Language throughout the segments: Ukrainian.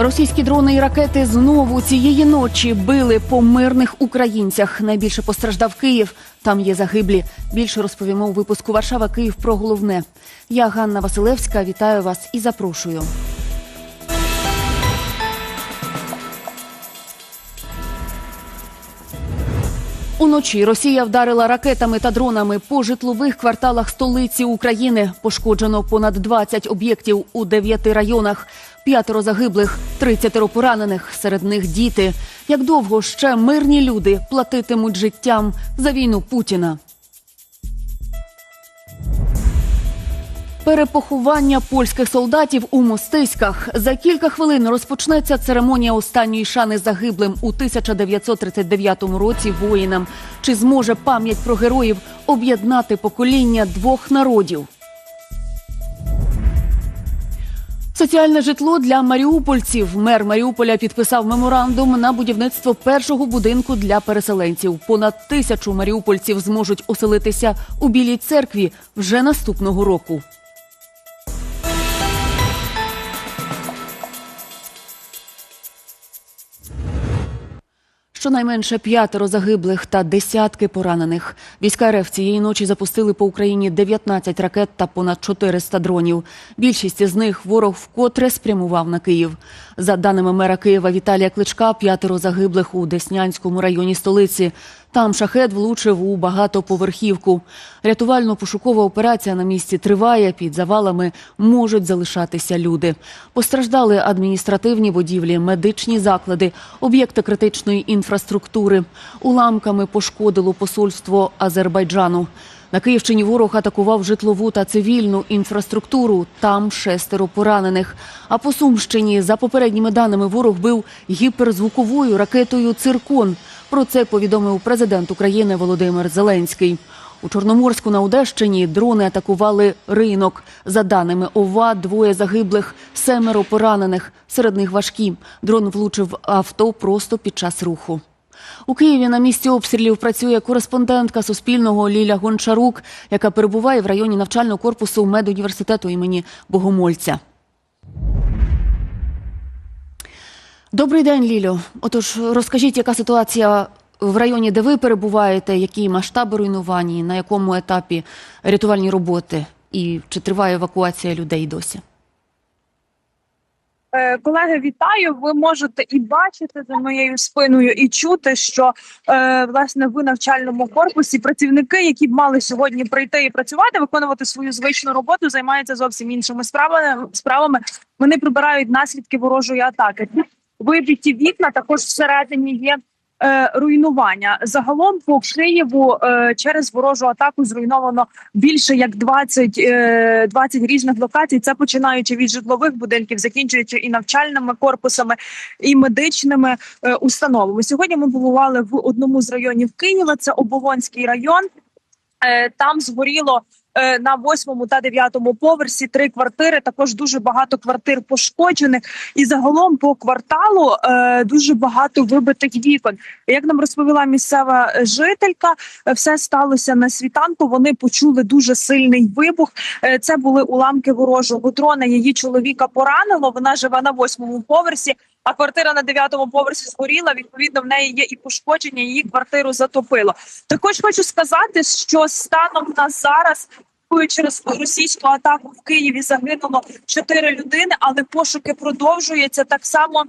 Російські дрони і ракети знову цієї ночі били по мирних українцях. Найбільше постраждав Київ. Там є загиблі. Більше розповімо у випуску Варшава Київ про головне. Я Ганна Василевська. Вітаю вас і запрошую. Уночі Росія вдарила ракетами та дронами по житлових кварталах столиці України. Пошкоджено понад 20 об'єктів у 9 районах. П'ятеро загиблих, 30 поранених. Серед них діти. Як довго ще мирні люди платитимуть життям за війну Путіна? Перепоховання польських солдатів у Мостиськах за кілька хвилин розпочнеться церемонія останньої шани загиблим у 1939 році воїнам. Чи зможе пам'ять про героїв об'єднати покоління двох народів? Соціальне житло для маріупольців. Мер Маріуполя підписав меморандум на будівництво першого будинку для переселенців. Понад тисячу маріупольців зможуть оселитися у Білій церкві вже наступного року. Щонайменше п'ятеро загиблих та десятки поранених. Війська РФ цієї ночі запустили по Україні 19 ракет та понад 400 дронів. Більшість з них ворог вкотре спрямував на Київ. За даними мера Києва Віталія Кличка, п'ятеро загиблих у Деснянському районі столиці. Там шахет влучив у багатоповерхівку. Рятувально-пошукова операція на місці триває. Під завалами можуть залишатися люди. Постраждали адміністративні будівлі, медичні заклади, об'єкти критичної інфраструктури. Уламками пошкодило посольство Азербайджану. На Київщині ворог атакував житлову та цивільну інфраструктуру. Там шестеро поранених. А по Сумщині, за попередніми даними, ворог бив гіперзвуковою ракетою «Циркон». Про це повідомив президент України Володимир Зеленський. У Чорноморську на Одещині дрони атакували ринок. За даними ОВА, двоє загиблих, семеро поранених. Серед них важкі. Дрон влучив авто просто під час руху. У Києві на місці обстрілів працює кореспондентка Суспільного Ліля Гончарук, яка перебуває в районі навчального корпусу медуніверситету імені Богомольця. Добрий день, Лілю. Отож, розкажіть, яка ситуація в районі, де ви перебуваєте, які масштаби руйнувань, на якому етапі рятувальні роботи, і чи триває евакуація людей досі? Е, Колеги, вітаю. Ви можете і бачити за моєю спиною, і чути, що е, власне в навчальному корпусі працівники, які б мали сьогодні прийти і працювати, виконувати свою звичну роботу, займаються зовсім іншими справами. Справами вони прибирають наслідки ворожої атаки. Вибиті вікна також всередині є. Е, Руйнування загалом по Києву е, через ворожу атаку зруйновано більше як 20, е, 20 різних локацій. Це починаючи від житлових будинків, закінчуючи і навчальними корпусами, і медичними е, установами. Сьогодні ми побували в одному з районів Києва. Це Оболонський район. Е, Там згоріло на восьмому та дев'ятому поверсі три квартири. Також дуже багато квартир пошкоджених, і загалом по кварталу е, дуже багато вибитих вікон. Як нам розповіла місцева жителька, е, все сталося на світанку. Вони почули дуже сильний вибух. Е, Це були уламки ворожого дрона. Її чоловіка поранило. Вона живе на восьмому поверсі. А квартира на дев'ятому поверсі згоріла. Відповідно, в неї є і пошкодження. Її квартиру затопило. Також хочу сказати, що станом на зараз. Через російську атаку в Києві загинуло чотири людини, але пошуки продовжуються так само.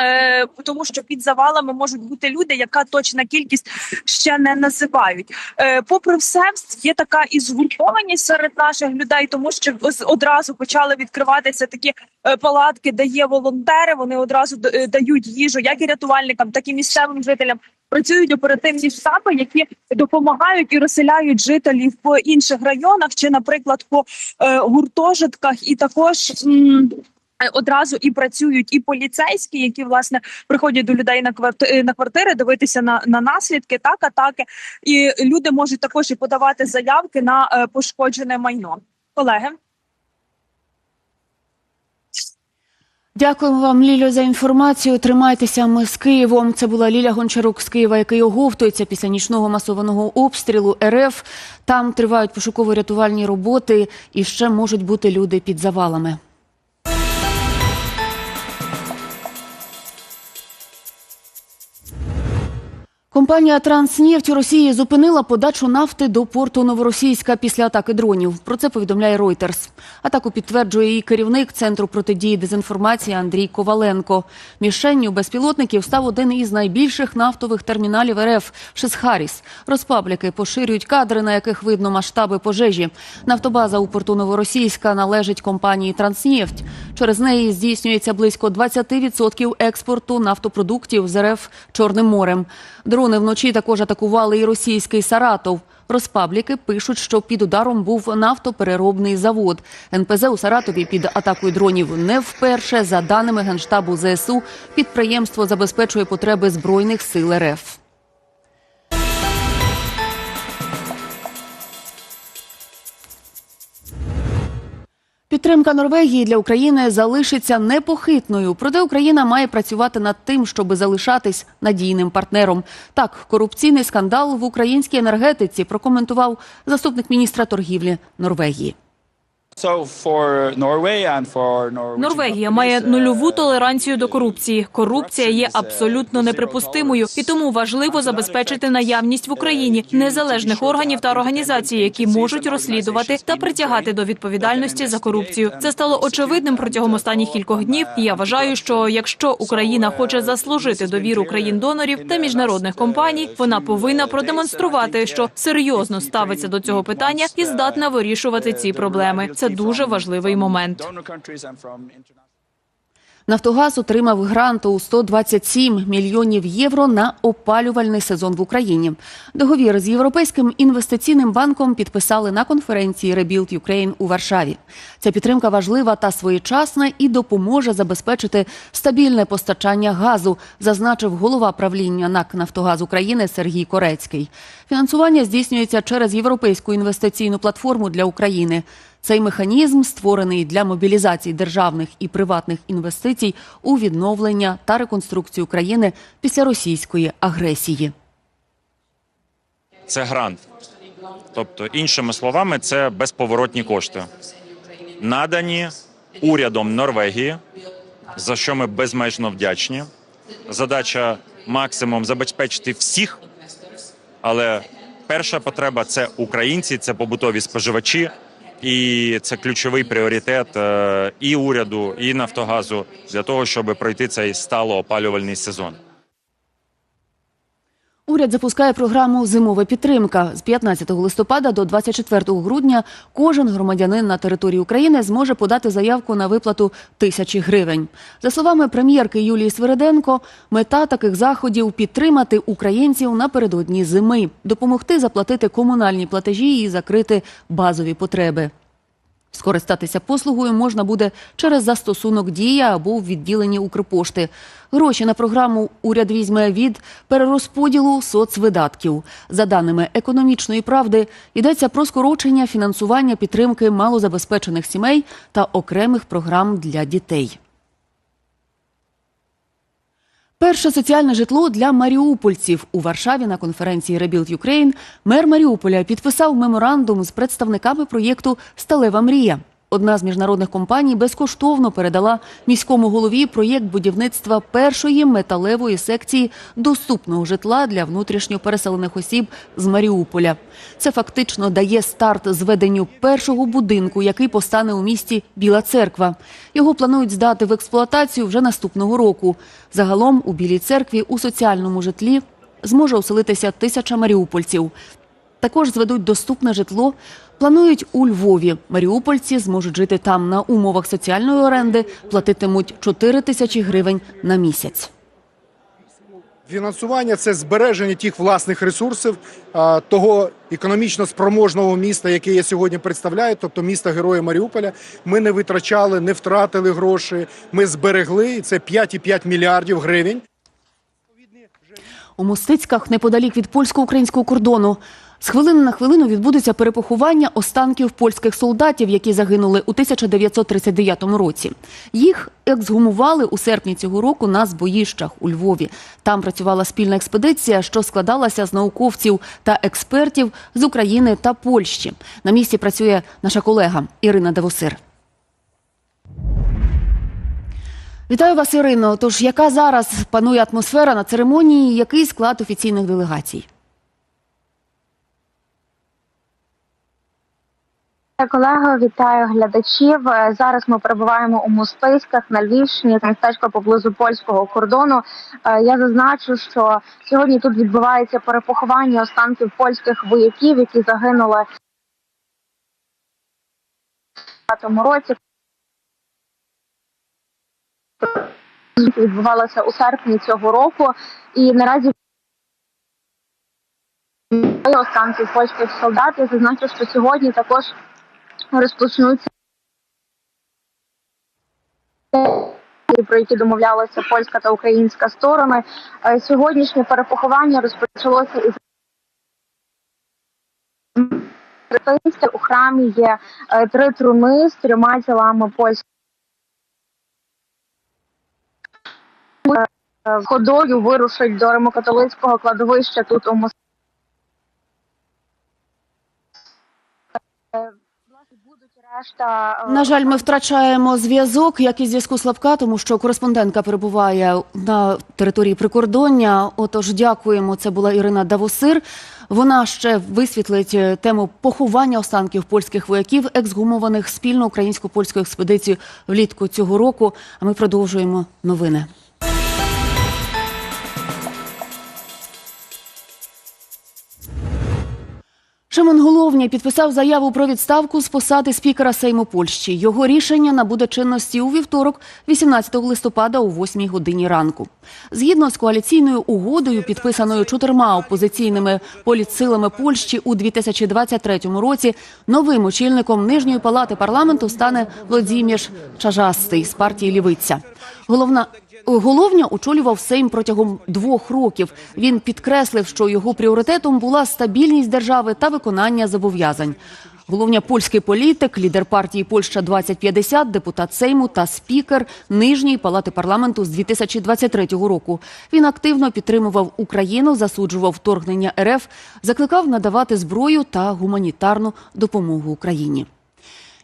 Е, тому що під завалами можуть бути люди, яка точна кількість ще не називають. Е, попри все, є така і згуртованість серед наших людей, тому що одразу почали відкриватися такі е, палатки, де є волонтери. Вони одразу е, дають їжу, як і рятувальникам, так і місцевим жителям. Працюють оперативні штаби, які допомагають і розселяють жителів по інших районах, чи, наприклад, по е, гуртожитках, і також. м, Одразу і працюють і поліцейські, які власне приходять до людей на квартири на квартири, дивитися на, на наслідки, так атаки, і люди можуть також і подавати заявки на е, пошкоджене майно. Колеги. Дякуємо вам, Лілю, за інформацію. Тримайтеся. Ми з Києвом. Це була Ліля Гончарук з Києва, який оговтується після нічного масованого обстрілу РФ. Там тривають пошуково-рятувальні роботи, і ще можуть бути люди під завалами. Компанія Транснефть Росії зупинила подачу нафти до порту Новоросійська після атаки дронів. Про це повідомляє Reuters. Атаку підтверджує її керівник центру протидії дезінформації Андрій Коваленко. Мішенню безпілотників став один із найбільших нафтових терміналів РФ Шисхаріс. Розпабліки поширюють кадри, на яких видно масштаби пожежі. Нафтобаза у порту Новоросійська належить компанії Транснефть. Через неї здійснюється близько 20% експорту нафтопродуктів з РФ Чорним морем. Дрони вночі також атакували і російський Саратов. Розпабліки пишуть, що під ударом був нафтопереробний завод. НПЗ у Саратові під атакою дронів не вперше. За даними генштабу ЗСУ, підприємство забезпечує потреби збройних сил РФ. Підтримка Норвегії для України залишиться непохитною. Проте Україна має працювати над тим, щоб залишатись надійним партнером. Так, корупційний скандал в українській енергетиці прокоментував заступник міністра торгівлі Норвегії. Норвегія має uh, нульову толеранцію до корупції. Корупція є абсолютно неприпустимою, і тому важливо забезпечити наявність в Україні незалежних органів та організацій, які можуть розслідувати та притягати до відповідальності за корупцію. Це стало очевидним протягом останніх кількох днів. І я вважаю, що якщо Україна хоче заслужити довіру країн-донорів та міжнародних компаній, вона повинна продемонструвати, що серйозно ставиться до цього питання і здатна вирішувати ці проблеми. Це дуже важливий момент. Нафтогаз отримав грант у 127 мільйонів євро на опалювальний сезон в Україні. Договір з Європейським інвестиційним банком підписали на конференції Rebuild Ukraine у Варшаві. Ця підтримка важлива та своєчасна і допоможе забезпечити стабільне постачання газу, зазначив голова правління НАК «Нафтогаз України Сергій Корецький. Фінансування здійснюється через Європейську інвестиційну платформу для України. Цей механізм створений для мобілізації державних і приватних інвестицій у відновлення та реконструкцію країни після російської агресії. це грант. Тобто, іншими словами, це безповоротні кошти, надані урядом Норвегії, за що ми безмежно вдячні. Задача максимум забезпечити всіх, але перша потреба це українці, це побутові споживачі, і це ключовий пріоритет е, і уряду, і Нафтогазу для того, щоб пройти цей стало-опалювальний сезон. Уряд запускає програму Зимова підтримка з 15 листопада до 24 грудня. Кожен громадянин на території України зможе подати заявку на виплату тисячі гривень. За словами прем'єрки Юлії Свириденко, мета таких заходів підтримати українців напередодні зими, допомогти заплатити комунальні платежі і закрити базові потреби. Скористатися послугою можна буде через застосунок Дія або в відділенні Укрпошти. Гроші на програму уряд візьме від перерозподілу соцвидатків. За даними економічної правди, йдеться про скорочення фінансування підтримки малозабезпечених сімей та окремих програм для дітей. Перше соціальне житло для маріупольців у Варшаві на конференції Rebuild Ukraine мер Маріуполя підписав меморандум з представниками проєкту Сталева мрія. Одна з міжнародних компаній безкоштовно передала міському голові проєкт будівництва першої металевої секції доступного житла для внутрішньо переселених осіб з Маріуполя. Це фактично дає старт зведенню першого будинку, який постане у місті Біла Церква. Його планують здати в експлуатацію вже наступного року. Загалом у Білій церкві у соціальному житлі зможе оселитися тисяча маріупольців. Також зведуть доступне житло. Планують у Львові. Маріупольці зможуть жити там на умовах соціальної оренди, платитимуть 4 тисячі гривень на місяць. Фінансування це збереження тих власних ресурсів того економічно спроможного міста, яке я сьогодні представляю, тобто міста Героя Маріуполя. Ми не витрачали, не втратили гроші. Ми зберегли і це 5,5 мільярдів гривень. У Мостицьках, неподалік від польсько-українського кордону, з хвилини на хвилину відбудеться перепоховання останків польських солдатів, які загинули у 1939 році. Їх ексгумували у серпні цього року на збоїщах у Львові. Там працювала спільна експедиція, що складалася з науковців та експертів з України та Польщі. На місці працює наша колега Ірина Девосир. Вітаю вас, Ірино. Тож яка зараз панує атмосфера на церемонії? Який склад офіційних делегацій? Колего, вітаю глядачів. Е, Зараз ми перебуваємо у Мостиськах на Львівщині, містечко поблизу польського кордону. Е, Я зазначу, що сьогодні тут відбувається перепоховання останків польських вояків, які загинули в році. Відбувалося у серпні цього року, і наразі останків польських солдат. Я зазначу, що сьогодні також розпочнуться про які домовлялися польська та українська сторони. Е, Сьогоднішнє перепоховання розпочалося із у храмі є е, три труни з трьома тілами польських. Е, Ходою вирушить до римокатолицького кладовища тут у Москві. Власне, будуть решта е, На жаль, ми втрачаємо зв'язок, як і зв'язку слабка, тому що кореспондентка перебуває на території прикордоння. Отож, дякуємо. Це була Ірина Давосир. Вона ще висвітлить е, тему поховання останків польських вояків, ексгумованих спільно українсько-польською експедицією влітку цього року. А ми продовжуємо новини. Шимон Головня підписав заяву про відставку з посади спікера Сейму Польщі. Його рішення набуде чинності у вівторок, 18 листопада о 8 годині ранку. Згідно з коаліційною угодою, підписаною чотирма опозиційними політсилами Польщі у 2023 році, новим очільником нижньої палати парламенту стане Владімір Чажастий з партії Лівиця. Головна Головня очолював Сейм протягом двох років. Він підкреслив, що його пріоритетом була стабільність держави та виконання зобов'язань. Головня польський політик, лідер партії Польща 2050 депутат Сейму та спікер нижньої палати парламенту з 2023 року. Він активно підтримував Україну, засуджував вторгнення РФ, закликав надавати зброю та гуманітарну допомогу Україні.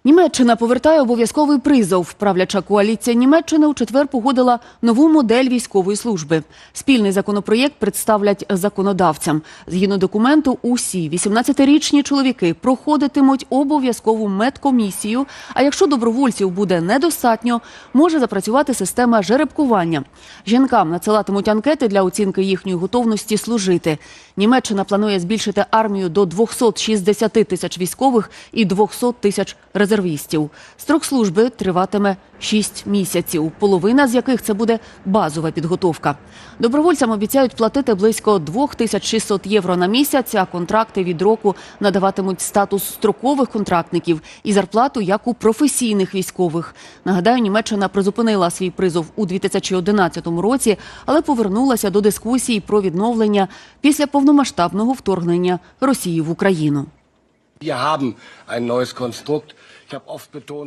Німеччина повертає обов'язковий призов. Правляча коаліція Німеччини у четвер погодила нову модель військової служби. Спільний законопроєкт представлять законодавцям. Згідно документу, усі 18-річні чоловіки проходитимуть обов'язкову медкомісію. А якщо добровольців буде недостатньо, може запрацювати система жеребкування. Жінкам надсилатимуть анкети для оцінки їхньої готовності служити. Німеччина планує збільшити армію до 260 тисяч військових і 200 тисяч резервістів. Строк служби триватиме 6 місяців, половина з яких це буде базова підготовка. Добровольцям обіцяють платити близько 2600 євро на місяць, а контракти від року надаватимуть статус строкових контрактників і зарплату як у професійних військових. Нагадаю, Німеччина призупинила свій призов у 2011 році, але повернулася до дискусій про відновлення після повномасштабного вторгнення Росії в Україну.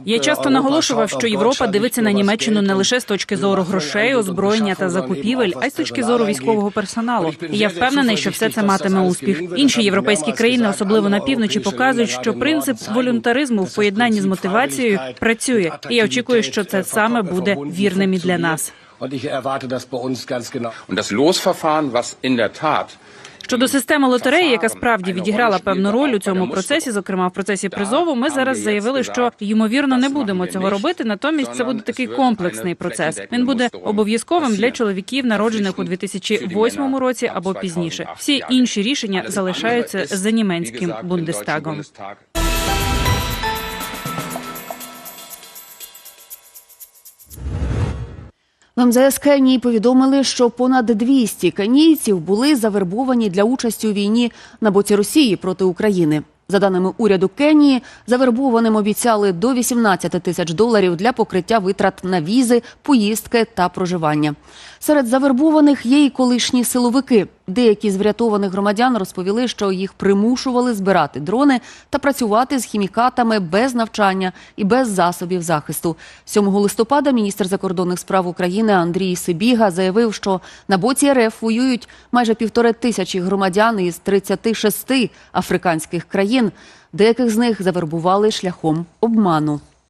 Я часто наголошував, що Європа дивиться на Німеччину не лише з точки зору грошей, озброєння та закупівель, а й з точки зору військового персоналу. І я впевнений, що все це матиме успіх. Інші європейські країни, особливо на півночі, показують, що принцип волюнтаризму в поєднанні з мотивацією працює. І я очікую, що це саме буде вірним і для нас. Und das Losverfahren, was in der Tat Щодо системи лотереї, яка справді відіграла певну роль у цьому процесі, зокрема в процесі призову, ми зараз заявили, що ймовірно не будемо цього робити. Натомість це буде такий комплексний процес. Він буде обов'язковим для чоловіків, народжених у 2008 році або пізніше. Всі інші рішення залишаються за німецьким бундестагом. В МЗС Кенії повідомили, що понад 200 кенійців були завербовані для участі у війні на боці Росії проти України. За даними уряду Кенії, завербованим обіцяли до 18 тисяч доларів для покриття витрат на візи, поїздки та проживання. Серед завербованих є і колишні силовики. Деякі з врятованих громадян розповіли, що їх примушували збирати дрони та працювати з хімікатами без навчання і без засобів захисту. 7 листопада міністр закордонних справ України Андрій Сибіга заявив, що на боці РФ воюють майже півтори тисячі громадян із 36 африканських країн. Деяких з них завербували шляхом обману.